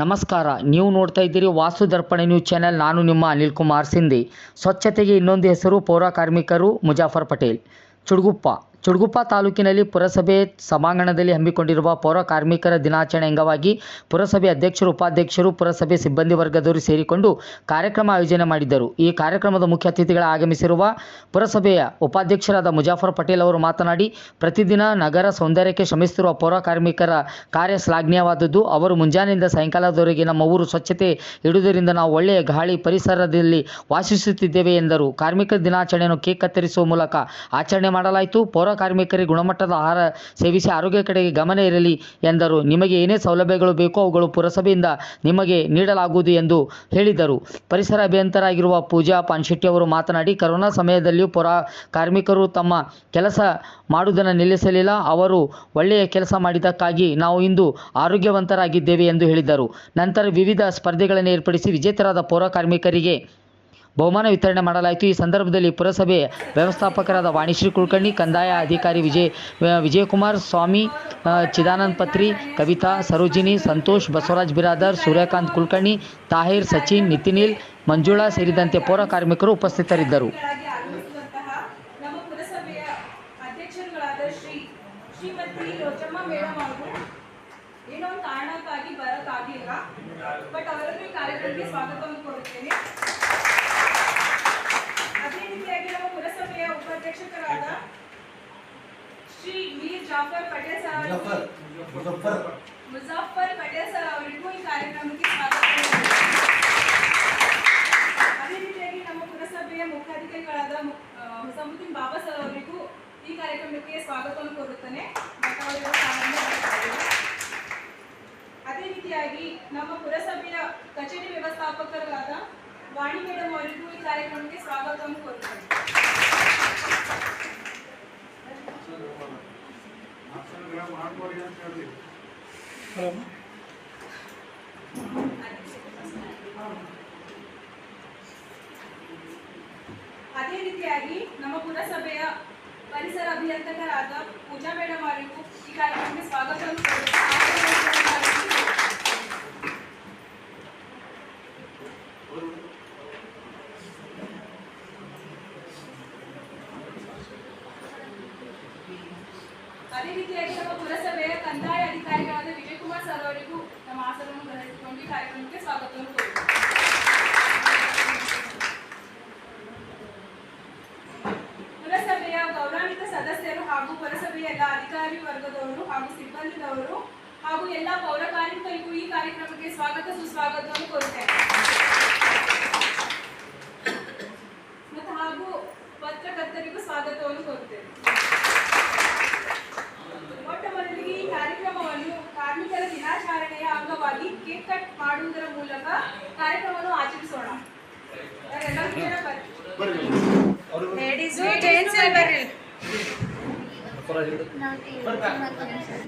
ನಮಸ್ಕಾರ. ನೀವು ನೋಡ್ತಾ ಇದ್ದೀರಿ ವಾಸ್ತು ದರ್ಪಣ ನ್ಯೂಸ್ ಚಾನೆಲ್. ನಾನು ನಿಮ್ಮ ಅನಿಲ್ ಕುಮಾರ್ ಸಿಂಧಿ. ಸ್ವಚ್ಛತೆಗೆ ಇನ್ನೊಂದು ಹೆಸರು ಪೌರ ಕಾರ್ಮಿಕರು ಮುಜಾಫರ್ ಪಟೇಲ್. ಚುಡುಗುಪ್ಪ ಚುಡುಗುಪ್ಪ ತಾಲೂಕಿನಲ್ಲಿ ಪುರಸಭೆ ಸಭಾಂಗಣದಲ್ಲಿ ಹಮ್ಮಿಕೊಂಡಿರುವ ಪೌರ ಕಾರ್ಮಿಕರ ದಿನಾಚರಣೆ ಅಂಗವಾಗಿ ಪುರಸಭೆ ಅಧ್ಯಕ್ಷರು, ಉಪಾಧ್ಯಕ್ಷರು, ಪುರಸಭೆ ಸಿಬ್ಬಂದಿ ವರ್ಗದವರು ಸೇರಿಕೊಂಡು ಕಾರ್ಯಕ್ರಮ ಆಯೋಜನೆ ಮಾಡಿದ್ದರು. ಈ ಕಾರ್ಯಕ್ರಮದ ಮುಖ್ಯ ಅತಿಥಿಗಳ ಆಗಮಿಸಿರುವ ಪುರಸಭೆಯ ಉಪಾಧ್ಯಕ್ಷರಾದ ಮುಜಾಫರ್ ಪಟೇಲ್ ಅವರು ಮಾತನಾಡಿ, ಪ್ರತಿದಿನ ನಗರ ಸೌಂದರ್ಯಕ್ಕೆ ಶ್ರಮಿಸುತ್ತಿರುವ ಪೌರ ಕಾರ್ಮಿಕರ ಕಾರ್ಯ ಶ್ಲಾಘನೀಯವಾದದ್ದು. ಅವರು ಮುಂಜಾನೆಯಿಂದ ಸಾಯಂಕಾಲದವರೆಗೆ ನಮ್ಮ ಊರು ಸ್ವಚ್ಛತೆ ಇಡುವುದರಿಂದ ನಾವು ಒಳ್ಳೆಯ ಗಾಳಿ ಪರಿಸರದಲ್ಲಿ ವಾಸಿಸುತ್ತಿದ್ದೇವೆ ಎಂದರು. ಕಾರ್ಮಿಕ ದಿನಾಚರಣೆಯನ್ನು ಕೇಕ್ ಕತ್ತರಿಸುವ ಮೂಲಕ ಆಚರಣೆ ಮಾಡಲಾಯಿತು. ಪೌರ ಕಾರ್ಮಿಕರಿಗೆ ಗುಣಮಟ್ಟದ ಆಹಾರ ಸೇವಿಸಿ ಆರೋಗ್ಯ ಕಡೆಗೆ ಗಮನ ಇರಲಿ ಎಂದರು. ನಿಮಗೆ ಏನೇ ಸೌಲಭ್ಯಗಳು ಬೇಕೋ ಅವುಗಳು ಪುರಸಭೆಯಿಂದ ನಿಮಗೆ ನೀಡಲಾಗುವುದು ಎಂದು ಹೇಳಿದರು. ಪರಿಸರ ಅಭಿಯಂತರಾಗಿರುವ ಪೂಜಾ ಪಾನ್ಶೆಟ್ಟಿ ಅವರು ಮಾತನಾಡಿ, ಕರೋನಾ ಸಮಯದಲ್ಲಿಯೂ ಪುರ ಕಾರ್ಮಿಕರು ತಮ್ಮ ಕೆಲಸ ಮಾಡುವುದನ್ನು ನಿಲ್ಲಿಸಲಿಲ್ಲ. ಅವರು ಒಳ್ಳೆಯ ಕೆಲಸ ಮಾಡಿದ್ದಕ್ಕಾಗಿ ನಾವು ಇಂದು ಆರೋಗ್ಯವಂತರಾಗಿದ್ದೇವೆ ಎಂದು ಹೇಳಿದರು. ನಂತರ ವಿವಿಧ ಸ್ಪರ್ಧೆಗಳನ್ನು ಏರ್ಪಡಿಸಿ ವಿಜೇತರಾದ ಪೌರ ಕಾರ್ಮಿಕರಿಗೆ ಬಹುಮಾನ ವಿತರಣೆ ಮಾಡಲಾಯಿತು. ಈ ಸಂದರ್ಭದಲ್ಲಿ ಪುರಸಭೆ ವ್ಯವಸ್ಥಾಪಕರಾದ ವಾಣಿಶ್ರೀ ಕುಲಕರ್ಣಿ, ಕಂದಾಯ ಅಧಿಕಾರಿ ವಿಜಯ್ ವಿಜಯಕುಮಾರ್, ಸ್ವಾಮಿ ಚಿದಾನಂದ ಪತ್ರಿ, ಕವಿತಾ, ಸರೋಜಿನಿ, ಸಂತೋಷ್, ಬಸವರಾಜ್ ಬಿರಾದರ್, ಸೂರ್ಯಕಾಂತ್ ಕುಲಕರ್ಣಿ, ತಾಹಿರ್, ಸಚಿನ್, ನಿತಿನಿಲ್, ಮಂಜುಳಾ ಸೇರಿದಂತೆ ಪೌರ ಕಾರ್ಮಿಕರು ಉಪಸ್ಥಿತರಿದ್ದರು. ಏನೋ ಕಾರಣಕ್ಕಾಗಿ ಬರೋಕ್ಕಾಗಿಲ್ಲ, ಬಟ್ ಅವರನ್ನು ಕಾರ್ಯಕ್ರಮಕ್ಕೆ ಸ್ವಾಗತವನ್ನು ಕೋರುತ್ತೇನೆ ಅದೇ ರೀತಿಯಾಗಿ ನಮ್ಮ ಪುರಸಭೆಯ ಉಪಾಧ್ಯಕ್ಷರಾದ ಶ್ರೀ ಮೀರ್ ಜಾಫರ್ ಮುಜಫರ್ ಮುಜಫರ್. ಮುಜಾಫರ್ ಪಟೇಲ್ ಸರ್ ಅವರಿಗೂ ಈ ಕಾರ್ಯಕ್ರಮಕ್ಕೆ ಸ್ವಾಗತ ಅದೇ ರೀತಿಯಾಗಿ ನಮ್ಮ ಪುರಸಭೆಯ ಮುಖ್ಯಾಧಿಕಾರಿಗಳಾದ ಆ, ಬಾಬಾ ಸರ್ ಅವರಿಗೂ ಈ ಕಾರ್ಯಕ್ರಮಕ್ಕೆ ಸ್ವಾಗತವನ್ನು ಕೋರುತ್ತೇನೆ. ಅದೇ ರೀತಿಯಾಗಿ ನಮ್ಮ ಪುರಸಭೆಯ ಕಚೇರಿ ವ್ಯವಸ್ಥಾಪಕರಾದ ವಾಣಿ ಮೇಡಮ್ ಅವರಿಗೂ ಈ ಕಾರ್ಯಕ್ರಮಕ್ಕೆ ಸ್ವಾಗತವನ್ನು ಕೋರುತ್ತೇನೆ. ಅದೇ ರೀತಿಯಾಗಿ ನಮ್ಮ ಪುರಸಭೆಯ ಪರಿಸರ ಅಭಿಯಂತಕರಾದ ಪೂಜಾ ಮೇಡಮ್ ಅವರಿಗೂ ಈ ಕಾರ್ಯಕ್ರಮಕ್ಕೆ ಸ್ವಾಗತವನ್ನು ಕೋರುತ್ತೇನೆ. ನಮ್ಮ ಪುರಸಭೆಯ ಕಂದಾಯ ಅಧಿಕಾರಿಗಳಾದ ವಿಜಯಕುಮಾರ್ ಸರ್ ಅವರಿಗೂ ನಮ್ಮ ಆಸನವನ್ನು ಗ್ರಹಿಸಿಕೊಂಡು ಕಾರ್ಯಕ್ರಮಕ್ಕೆ ಸ್ವಾಗತವನ್ನು ಕೋರುತ್ತೇನೆ. ಪುರಸಭೆಯ ಗೌರವಾನ್ವಿತ ಸದಸ್ಯರು ಹಾಗೂ ಪುರಸಭೆಯ ಎಲ್ಲ ಅಧಿಕಾರಿ ವರ್ಗದವರು ಹಾಗೂ ಸಿಬ್ಬಂದಿದವರು ಹಾಗೂ ಎಲ್ಲ ಪೌರ ಕಾರ್ಮಿಕರಿಗೂ ಈ ಕಾರ್ಯಕ್ರಮಕ್ಕೆ ಸ್ವಾಗತ ಸುಸ್ವಾಗತವನ್ನು ಕೋರುತ್ತೇನೆ. ಮತ್ತು ಹಾಗೂ ಪತ್ರಕರ್ತರಿಗೂ ಸ್ವಾಗತವನ್ನು ಕೋರುತ್ತೇನೆ. ಬರ್ರಿ